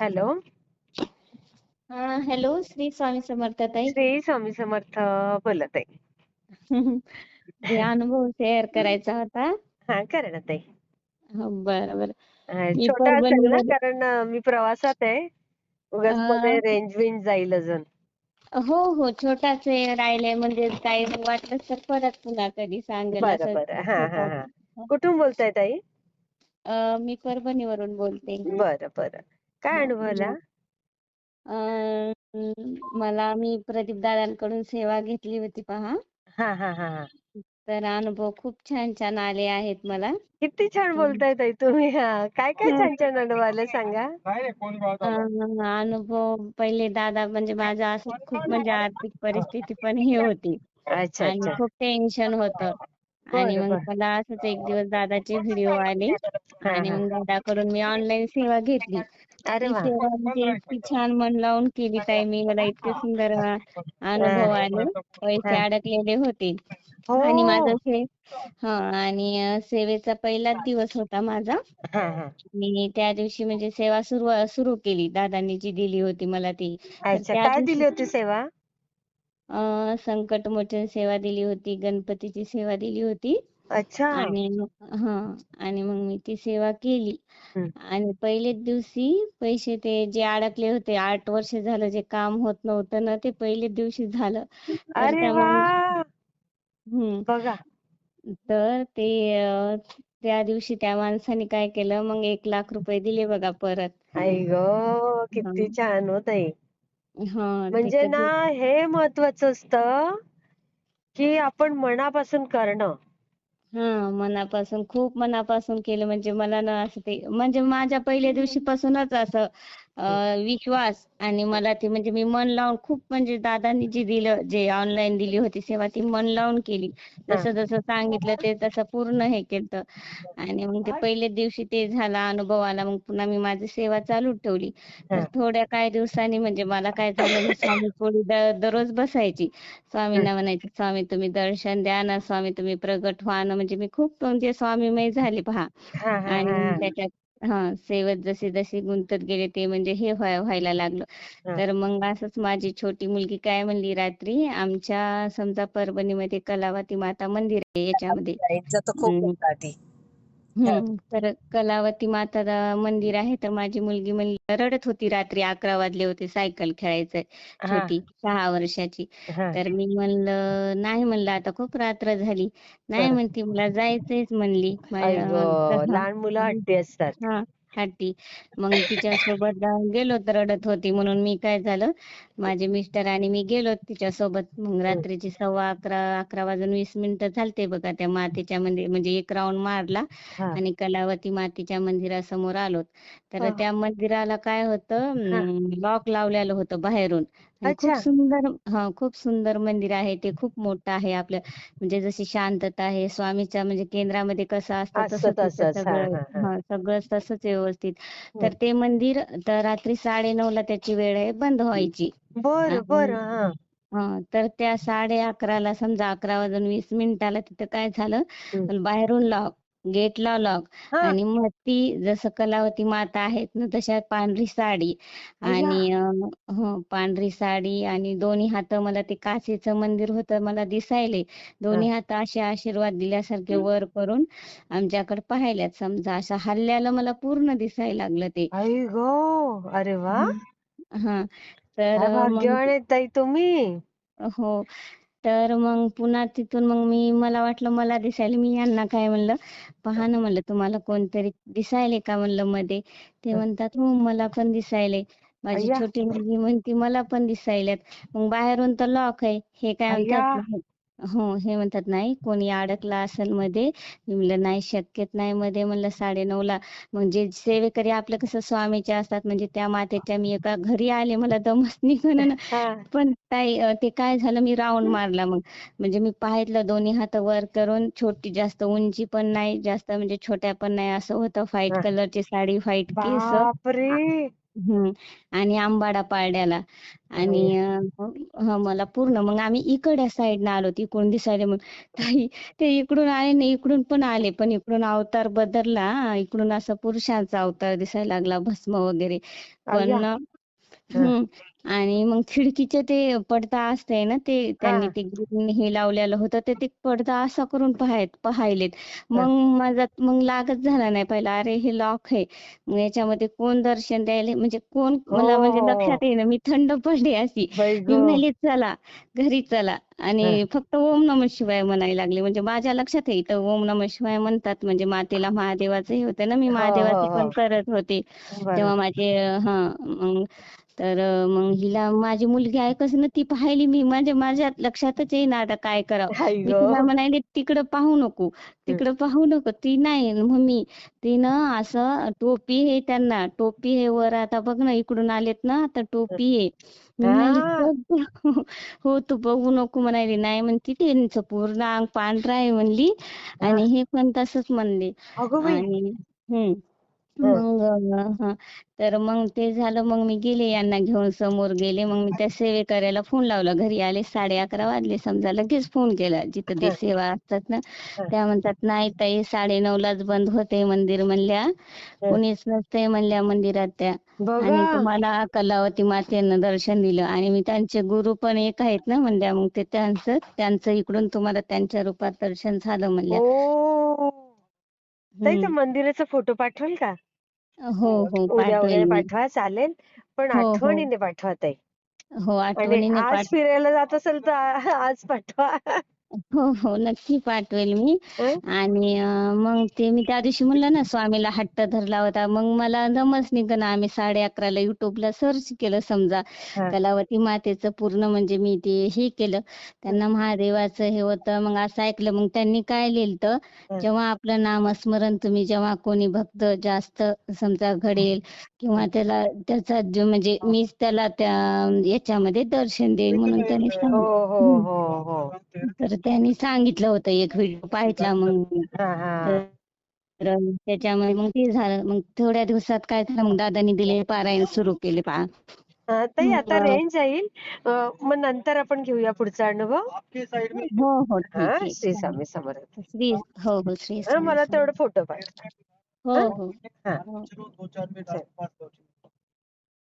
Hello. हा hello Shri Swami Samarth ताई. श्री स्वामी समर्थ बोलत आहे. जे अनुभव शेअर करायचा होता. हा करा ना ताई. बरं बरं छोटा असेल ना कारण मी प्रवासात आहे. उगाच मध्ये रेंज विंज जाईल अजून. हो हो छोटाच राहिले म्हणजे काही वाटलं तर परत पुन्हा कधी सांगेल हा हा हा. कुठून बोलताय ताई? मी परभणीवरून बोलते. बरं बरं. काय हा, अनुभवला अं, मला मी प्रदीप दादांकडून सेवा घेतली होती पहा. हा हा हा हा. तर अनुभव खूप छान छान आले आहेत मला. किती छान बोलताय ताई तुम्ही. हा काय काय छान छान अनुभवलं सांगा? अं, अनुभव पहिले दादा म्हणजे माझं असं खूप म्हणजे आर्थिक परिस्थिती पण हे होती. अच्छा आणि अच्छा. खूप टेन्शन होतं. आणि बरं मग बरं. मला असंच एक दिवस दादाचे व्हिडिओ आले. हा आणि हा. मग दादाकडून मी ऑनलाईन सेवा घेतली. अरे वा. सेवा म्हणजे इतकी छान मन लावून केली ताई. मी मला इतके सुंदर अ, अनुभव आले. पैसे अडकलेले होते. हो. आणि माझं से हा आणि अ, सेवेचा पहिलाच दिवस होता माझा. हा हा. मी त्या दिवशी म्हणजे सेवा सुरू सुरू केली. दादांनी जी दिली होती मला ती. तर अच्छा. त्या काय दिली होती सेवा? अ संकटमोचन सेवा दिली होती. गणपतीची सेवा दिली होती. अच्छा. आणि मग- हा आणि मग मी ती सेवा केली. हं. आणि पहिलेच दिवशी पैसे ते जे अडकले होते आठ वर्ष झालं जे काम होत नव्हतं ना ते पहिलेच दिवशी झालं. तर अरे त्या बघा. तर ते अ, त्या दिवशी त्या माणसाने काय केलं मग एक लाख रुपये दिले बघा परत. आई ग हा. किती छान हो ताई. हा ते म्हणजे ना कधी हे महत्वाचं असतं की आपण मनापासून करणं. हा मनापासून खूप मनापासून केलं. म्हणजे मला ना असं ते म्हणजे माझ्या पहिल्या दिवशीपासूनच असं विश्वास आणि मला ते म्हणजे मी मन लावून खूप म्हणजे दादांनी जी दिलं जे ऑनलाईन दिली होती सेवा ती मन लावून केली. जसं जसं सांगितलं ते तसं पूर्ण हे केलं. आणि मग ते पहिल्या दिवशी ते झाला अनुभव आला मग पुन्हा मी माझी सेवा चालू ठेवली. तर. थोड्या काही दिवसांनी म्हणजे मला काय झालं मी स्वामी द- दररोज बसायची. स्वामींना म्हणायचे स्वामी तुम्ही दर्शन द्या ना स्वामी तुम्ही प्रगट व्हा ना. म्हणजे मी खूप म्हणजे स्वामीमय झाले पहा. आणि त्याच्यात हा सेवेत जसे जसे गुंतत गेले ते म्हणजे हे व्हाय- व्हायला लागलं. हा. तर मग असंच माझी छोटी मुलगी काय म्हणली रात्री आमच्या समजा परभणीमध्ये कलावती माता मंदिर आहे याच्यामध्ये. इज्जत तर खूप हम्म, होता ती. हम्म तर कलावती माता मंदिर आहे तर माझी मुलगी म्हणली रडत होती रात्री अकरा वाजले होते सायकल खेळायचं हा. छोटी सहा वर्षाची. तर मी म्हणलं नाही म्हणलं आता खूप रात्र झाली. नाही म्हणती मला जायचंयच म्हणली. लहान मुलं हट्टी असतात. हट्टी मग तिच्यासोबत जाऊन गेलो तर रडत होती. म्हणून मी काय झालं माझे मिस्टर आणि मी गेलो तिच्यासोबत. मग रात्रीची सव्वा अकरा अकरा वाजून वीस मिनिटं झालते बघा त्या मातेच्या मंदिर म्हणजे एक राऊंड मारला आणि कलावती मातेच्या मंदिरासमोर आलो तर. त्या मंदिराला काय होतं. लॉक लावलेलं होतं बाहेरून. खूप अच्छा. सुंदर हा खूप सुंदर मंदिर आहे. ते खूप मोठं आहे आपलं. म्हणजे जशी शांतता आहे स्वामीच्या म्हणजे केंद्रामध्ये कसं असतं असं तसंच तिथं तसंच. हा सगळं हा हा. हा सगळं तसंच व्यवस्थित. हं. तर ते मंदिर तर रात्री साडेनऊ ला त्याची वेळ आहे बंद व्हायची. बरं आणि बरं हा. हा तर त्या साडे अकराला समजा अकरा वाजून वीस मिनिटाला तिथं काय झालं. बाहेरून लॉक गेटला लॉक आणि मग ती जसं कलावती माता आहेत ना तशा पांढरी साडी आणि अं, हो पांढरी साडी आणि दोन्ही हात मला ते काचेचं मंदिर होतं मला दिसायले. दोन्ही हात असे आशीर्वाद दिल्यासारखे वर करून आमच्याकडे पाहिल्यात. समजा असं हल्ल्याला मला पूर्ण दिसायला लागलं ते. आई गो अरे वा. हा. तर मग भाग्यवान आहेत ताई तुम्ही. हो. तर मग पुन्हा तिथून मग मी मला वाटलं मला दिसायला मी यांना काय म्हणलं पहा ना म्हणलं तुम्हाला कोणतरी दिसायले का म्हणलं मध्ये? ते म्हणतात हो मला पण दिसायले. माझी छोटी मुलगी म्हणती मला पण दिसायल्यात मग बाहेरून तर लॉक आहे. हे काय म्हणतात हो हे म्हणतात नाही कोणी अडकला असेल मध्ये मी म्हणलं नाही शक्यत नाही मध्ये. म्हणलं साडेनऊ ला. म्हणजे सेवेकरी आपलं कसं स्वामीचे असतात म्हणजे त्या मातेच्या मी एका घरी आले मला दमच निघणं हा. पण ताई ते काय झालं मी राऊंड मारला मग. म्हणजे मी पाहितलं दोन्ही हात वर करून छोटी जास्त उंची पण नाही जास्त म्हणजे छोट्या पण नाही असं होतं. व्हाईट हा. कलरची साडी व्हाईट केस. हम्म. आणि आंबाडा पारड्याला. आणि अं, हा मला पूर्ण. मग आम्ही इकडच्या साईडनं आलो तिकडून दिसायला मग ताई ते इकडून आले ना इकडून पण आले पण इकडून अवतार बदलला. हा. इकडून असं पुरुषांचा अवतार दिसायला लागला भस्म वगैरे. पण आणि मग खिडकीचे ते पडदा असते ना ते त्यांनी हा. ते ग्रीन हे लावलेलं होतं ते ते पडदा असा करून पाहायत पाहायलेत मग माझा मग लागत झाला नाही पहिला अरे हे लॉक आहे. मग याच्यामध्ये कोण दर्शन द्यायला? म्हणजे कोण मला हो, म्हणजे हो, लक्षात येईना मी थंड पडले अशी. मी. म्हणाले चला घरी चला. आणि फक्त ओम नमः शिवाय म्हणायला लागले. म्हणजे माझ्या लक्षात आहे इथं ओम नमः शिवाय म्हणतात म्हणजे मातेला महादेवाचं हे होतं ना मी हो, हो, महादेवाचे हो. पण करत होते. तेव्हा माझे हा मग तर मग हिला माझी मुलगी ऐकच ना ती पाहिली मी. म्हणजे माझ्या लक्षातच येईना आता काय करावं. म्हणाले तिकडं पाहू नको. तिकडं पाहू नको. ती नाही मम्मी. ती ना असं टोपी आहे त्यांना टोपी आहे वर आता बघ ना इकडून आलेत ना आता टोपी हा. हो. तू बघू नको म्हणाली. नाही म्हणती त्यांचं पूर्ण अंग पांढरं आहे म्हणली. आणि हे पण तसंच म्हणले. आणि हम्म हं. मग तर मग ते झालं मग मी गेले यांना घेऊन समोर गेले. मग मी त्या सेवेकऱ्याला फोन लावला. घरी आले साडे अकरा वाजले. समजा लगेच फोन केला. जिथं ते सेवा असतात ना त्या म्हणतात नाही ताई साडे लाच बंद होते मंदिर म्हणल्या. कोणीच नसते म्हणल्या मंदिरात त्या. आणि. तुम्हाला कलावती मातेनं दर्शन दिलं. आणि मी त्यांचे गुरु पण एक आहेत ना म्हणल्या मग ते त्यांचं त्यांचं इकडून तुम्हाला त्यांच्या रूपात दर्शन झालं म्हणल्या. ताई. त्या मंदिराचा फोटो पाठवाल का? हो हो उद्या पाठवेल वगैरे मी. पाठवा चालेल. पण हो हो. आठवणीने पाठवा ताई. हो आणि आठवणीने आज पाठ फिरायला जात असेल तर आज पाठवा. हो हो. नक्की पाठवेल मी. हं? आणि अं, मग ते मी त्या दिवशी म्हणलं ना स्वामीला हट्ट धरला होता. मग मला दमच निघना आम्ही साडे अकराला युट्यूबला सर्च केलं समजा. हं. कलावती मातेचं पूर्ण म्हणजे मी ते हे केलं. त्यांना महादेवाचं हे होतं. मग असं ऐकलं. मग त्यांनी काय लिहिलं हं. जेव्हा आपलं नामस्मरण तुम्ही जेव्हा कोणी भक्त जास्त समजा घडेल किंवा त्याला त्याचा जो म्हणजे मीच त्याला त्या याच्यामध्ये दर्शन देईल म्हणून त्यांनी हो सांगितलं. हो. हो हो तर त्यांनी सांगितलं होतं एक व्हिडिओ पाहिला मग तर त्याच्यामुळे मग ते झालं. मग थोड्या दिवसात काय झालं मग दादानी दिले पारायण सुरू केले पहा. हा, ताई आता रेंज जाईल मग नंतर आपण घेऊया पुढचा अनुभव. हो हो हा श्री. स्वामी समर्थ. श्री हो हो श्री मला. तेवढं फोटो पाठवा हो हो.